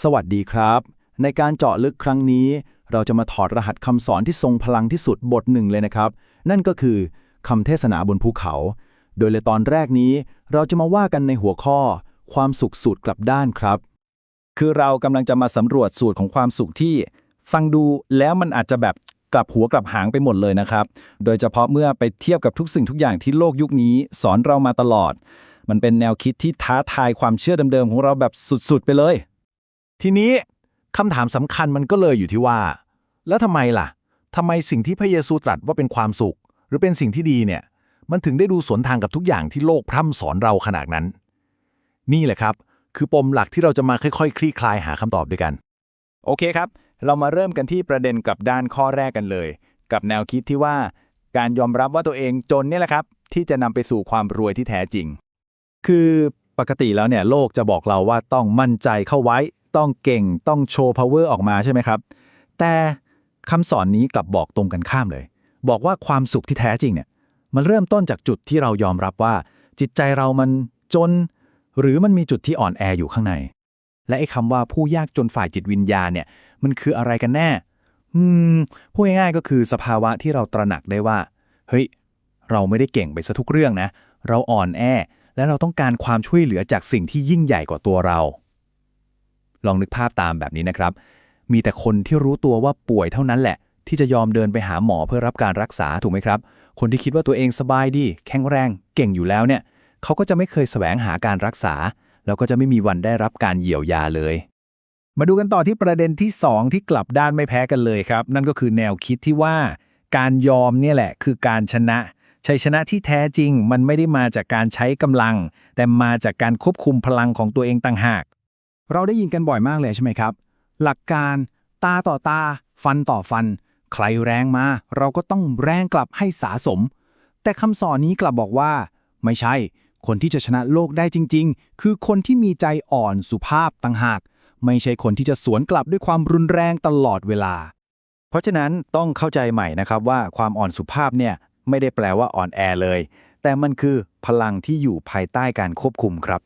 สวัสดีครับ ในการเจาะลึกครั้งนี้ เราจะมาถอดรหัสคำสอนที่ทรงพลังที่สุดบทหนึ่งเลยนะครับ นั่นก็คือคำเทศนาบนภูเขา โดยในตอนแรกนี้ เราจะมาว่ากันในหัวข้อ ความสุขสูตรกลับด้านครับ คือเรากำลังจะมาสำรวจสูตรของความสุขที่ ฟังดูแล้วมันอาจจะแบบกลับหัวกลับหางไปหมดเลยนะครับ โดยเฉพาะเมื่อไปเทียบกับทุกสิ่งทุกอย่างที่โลกยุคนี้สอนเรามาตลอด มันเป็นแนวคิดที่ท้าทายความเชื่อเดิมๆของเราแบบสุดๆไปเลย ทีนี้คำถามสำคัญมันก็เลยอยู่ที่ว่า แล้วทำไมล่ะทำไมสิ่งที่พระเยซูตรัสว่าเป็นความสุข หรือเป็นสิ่งที่ดีเนี่ย มันถึงได้ดูสวนทางกับทุกอย่างที่โลกพร่ำสอนเราขนาดนั้น นี่แหละครับ คือปมหลักที่เราจะมาค่อยๆคลี่คลายหาคำตอบด้วยกัน โอเคครับ เรามาเริ่มกันที่ประเด็นกับด้านข้อแรกกันเลย กับแนวคิดที่ว่า การยอมรับว่าตัวเองจนเนี่ยแหละครับ ที่จะนำไปสู่ความรวยที่แท้จริง คือปกติแล้วเนี่ยโลกจะบอกเราว่าต้องมั่นใจเข้าไว้ ต้องเก่งต้องโชว์ power ออกมาใช่ไหมครับ แต่คำสอนนี้กลับบอกตรงกันข้ามเลย บอกว่าความสุขที่แท้จริงเนี่ยมันเริ่มต้นจากจุดที่เรายอมรับว่า จิตใจเรามันจน หรือมันมีจุดที่อ่อนแออยู่ข้างใน และไอ้คำว่าผู้ยากจนฝ่ายจิตวิญญาณเนี่ยมันคืออะไรกันแน่อืมพูดง่ายๆก็คือสภาวะที่เราตระหนักได้ว่า เฮ้ย เราไม่ได้เก่งไปซะทุกเรื่องนะ เราอ่อนแอ และเราต้องการความช่วยเหลือจากสิ่งที่ยิ่งใหญ่กว่าตัวเรา ลองนึกภาพตามแบบนี้นะครับ มีแต่คนที่รู้ตัวว่าป่วยเท่านั้นแหละ ที่จะยอมเดินไปหาหมอเพื่อรับการรักษาถูกไหมครับ คนที่คิดว่าตัวเองสบายดี แข็งแรง เก่งอยู่แล้วเนี่ยเขาก็จะไม่เคยแสวงหาการรักษา แล้วก็จะไม่มีวันได้รับการเยียวยาเลย มาดูกันต่อที่ประเด็นที่ 2 ที่กลับด้านไม่แพ้กันเลยครับ นั่นก็คือแนวคิดที่ว่า การยอมเนี่ยแหละคือการชนะชัยชนะที่แท้จริงมันไม่ได้มาจากการใช้กำลัง แต่มาจากการควบคุมพลังของตัวเองต่างหาก เราได้ยินกันบ่อยมากเลยใช่ไหมครับ หลักการตาต่อตา ฟันต่อฟัน ใครแรงมา เราก็ต้องแรงกลับให้สาสม แต่คำสอนนี้กลับบอกว่า ไม่ใช่ คนที่จะชนะโลกได้จริง ๆ คือคนที่มีใจอ่อนสุภาพต่างหาก ไม่ใช่คนที่จะสวนกลับด้วยความรุนแรงตลอดเวลา เพราะฉะนั้นต้องเข้าใจใหม่นะครับว่าความอ่อนสุภาพเนี่ยไม่ได้แปลว่าอ่อนแอเลย แต่มันคือพลังที่อยู่ภายใต้การควบคุมครับ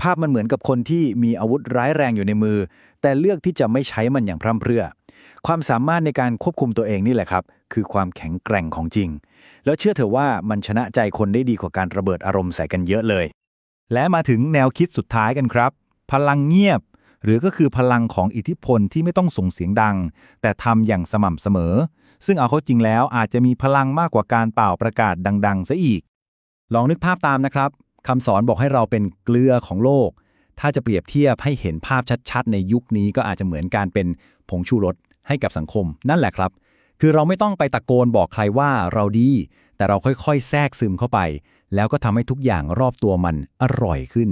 ภาพมันเหมือนกับคนที่มีอาวุธร้ายแรงอยู่ในมือ แต่เลือกที่จะไม่ใช้มันอย่างพร่ำเพรื่อ ความสามารถในการควบคุมตัวเองนี่แหละครับ คือความแข็งแกร่งของจริง แล้วเชื่อเถอะว่ามันชนะใจคนได้ดีกว่าการระเบิดอารมณ์ใส่กันเยอะเลย และมาถึงแนวคิดสุดท้ายกันครับ พลังเงียบ หรือก็คือพลังของอิทธิพลที่ไม่ต้องส่งเสียงดัง แต่ทำอย่างสม่ำเสมอ ซึ่งเอาเข้าจริงแล้วอาจจะมีพลังมากกว่าการเป่าประกาศดัง ๆซะอีก ลองนึกภาพตามนะครับ คำสอนบอกให้เราเป็นเกลือของโลก ถ้าจะเปรียบเทียบให้เห็นภาพชัดๆ ในยุคนี้ก็อาจจะเหมือนการเป็นผงชูรสให้กับสังคม นั่นแหละครับ คือเราไม่ต้องไปตะโกนบอกใครว่าเราดี แต่เราค่อยๆ แทรกซึมเข้าไป แล้วก็ทำให้ทุกอย่างรอบตัวมันอร่อยขึ้น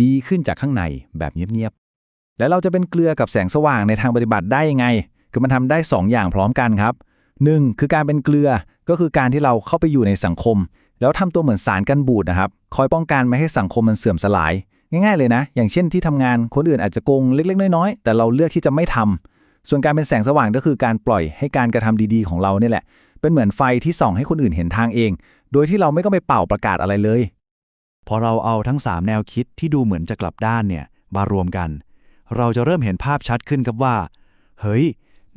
ดีขึ้นจากข้างในแบบเงียบๆ แล้วเราจะเป็นเกลือกับแสงสว่างในทางปฏิบัติได้ยังไง คือมันทำได้ 2 อย่างพร้อมกันครับ 1. คือการเป็นเกลือก็คือการที่เราเข้าไปอยู่ในสังคม แล้วทำตัวเหมือนสารกันบูดนะครับ คอยป้องกันไม่ให้สังคมมันเสื่อมสลาย ง่ายๆเลยนะ อย่างเช่นที่ทำงานคนอื่นอาจจะโกงเล็ก ๆ น้อยๆแต่เราเลือกที่จะไม่ทำส่วนการเป็นแสงสว่างก็คือการปล่อยให้การกระทำดีๆ ของเราเนี่ยแหละ เป็นเหมือนไฟที่ส่องให้คนอื่นเห็นทางเอง โดยที่เราไม่ต้องไปเป่าประกาศอะไรเลย พอเราเอาทั้ง 3 แนวคิดที่ดูเหมือนจะกลับด้านเนี่ยมารวมกัน เราจะเริ่มเห็นภาพชัดขึ้นครับว่า เฮ้ย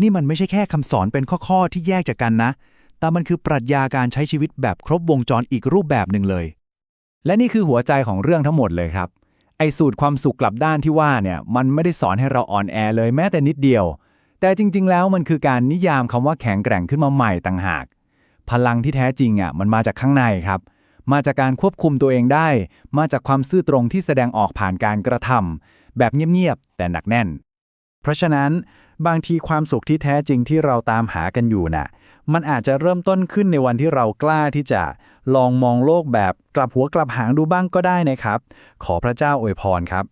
นี่มันไม่ใช่แค่คำสอนเป็นข้อๆที่แยกจากกันนะ แต่มันคือปรัชญาการใช้ชีวิตแบบครบวงจรอีกรูปแบบหนึ่งเลย และนี่คือหัวใจของเรื่องทั้งหมดเลยครับ ไอสูตรความสุขกลับด้านที่ว่าเนี่ยมันไม่ได้สอนให้เราอ่อนแอเลยแม้แต่นิดเดียว แต่จริง ๆ แล้วมันคือการนิยามคำว่าแข็งแกร่งขึ้นมาใหม่ต่างหาก พลังที่แท้จริงอะมันมาจากข้างในครับ มาจากการควบคุมตัวเองได้ มาจากความซื่อตรงที่แสดงออกผ่านการกระทำแบบเงียบๆแต่หนักแน่น เพราะฉะนั้นบางทีความสุขที่แท้จริงที่เราตามหากันอยู่น่ะ มันอาจจะเริ่มต้นขึ้นในวันที่เรากล้าที่จะลองมองโลกแบบกลับหัวกลับหางดูบ้างก็ได้นะครับ ขอพระเจ้าอวยพรครับ